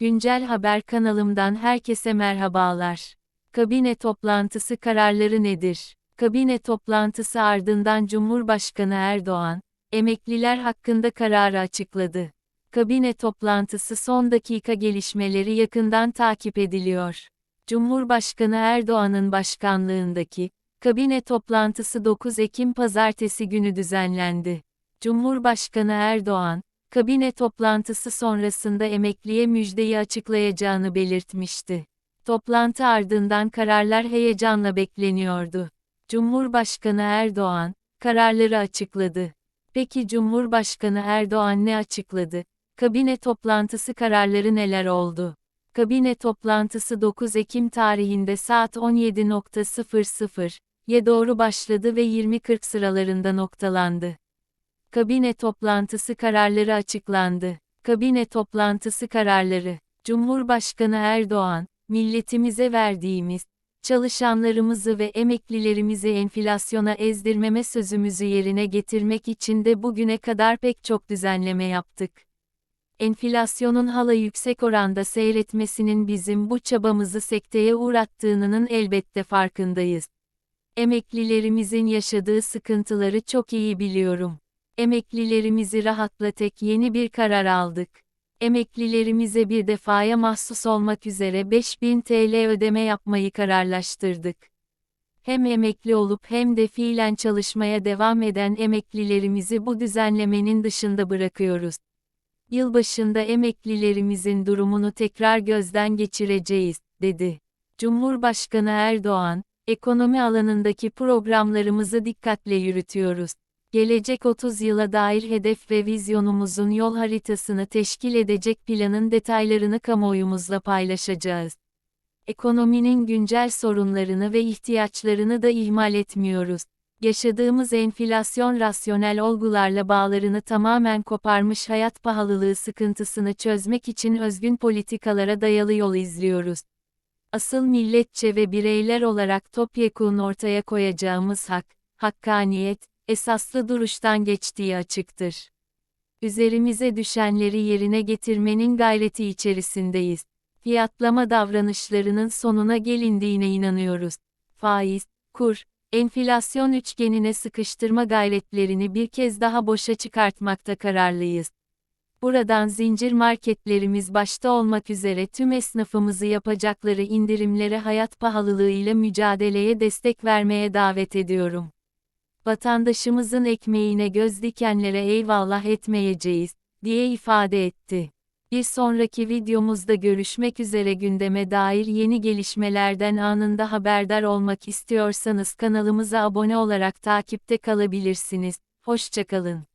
Güncel Haber kanalımdan herkese merhabalar. Kabine toplantısı kararları nedir? Kabine toplantısı ardından Cumhurbaşkanı Erdoğan, emekliler hakkında kararı açıkladı. Kabine toplantısı son dakika gelişmeleri yakından takip ediliyor. Cumhurbaşkanı Erdoğan'ın başkanlığındaki kabine toplantısı 9 Ekim pazartesi günü düzenlendi. Cumhurbaşkanı Erdoğan, kabine toplantısı sonrasında emekliye müjdeyi açıklayacağını belirtmişti. Toplantı ardından kararlar heyecanla bekleniyordu. Cumhurbaşkanı Erdoğan, kararları açıkladı. Peki Cumhurbaşkanı Erdoğan ne açıkladı? Kabine toplantısı kararları neler oldu? Kabine toplantısı 9 Ekim tarihinde saat 17.00'ye doğru başladı ve 20.40 sıralarında noktalandı. Kabine toplantısı kararları açıklandı. Kabine toplantısı kararları. Cumhurbaşkanı Erdoğan, milletimize verdiğimiz, çalışanlarımızı ve emeklilerimizi enflasyona ezdirmeme sözümüzü yerine getirmek için de bugüne kadar pek çok düzenleme yaptık. Enflasyonun hala yüksek oranda seyretmesinin bizim bu çabamızı sekteye uğrattığının elbette farkındayız. Emeklilerimizin yaşadığı sıkıntıları çok iyi biliyorum. Emeklilerimizi rahatlatek yeni bir karar aldık. Emeklilerimize bir defaya mahsus olmak üzere 5000 TL ödeme yapmayı kararlaştırdık. Hem emekli olup hem de fiilen çalışmaya devam eden emeklilerimizi bu düzenlemenin dışında bırakıyoruz. Yılbaşında emeklilerimizin durumunu tekrar gözden geçireceğiz, dedi. Cumhurbaşkanı Erdoğan, ekonomi alanındaki programlarımızı dikkatle yürütüyoruz gelecek 30 yıla dair hedef ve vizyonumuzun yol haritasını teşkil edecek planın detaylarını kamuoyumuzla paylaşacağız. Ekonominin güncel sorunlarını ve ihtiyaçlarını da ihmal etmiyoruz. Yaşadığımız enflasyon rasyonel olgularla bağlarını tamamen koparmış hayat pahalılığı sıkıntısını çözmek için özgün politikalara dayalı yol izliyoruz. Asıl milletçe ve bireyler olarak topyekun ortaya koyacağımız hak, hakkaniyet, esaslı duruştan geçtiği açıktır. Üzerimize düşenleri yerine getirmenin gayreti içerisindeyiz. Fiyatlama davranışlarının sonuna gelindiğine inanıyoruz. Faiz, kur, enflasyon üçgenine sıkıştırma gayretlerini bir kez daha boşa çıkartmakta kararlıyız. Buradan zincir marketlerimiz başta olmak üzere tüm esnafımızı yapacakları indirimlere hayat pahalılığıyla mücadeleye destek vermeye davet ediyorum. Vatandaşımızın ekmeğine göz dikenlere eyvallah etmeyeceğiz, diye ifade etti. Bir sonraki videomuzda görüşmek üzere gündeme dair yeni gelişmelerden anında haberdar olmak istiyorsanız kanalımıza abone olarak takipte kalabilirsiniz. Hoşçakalın.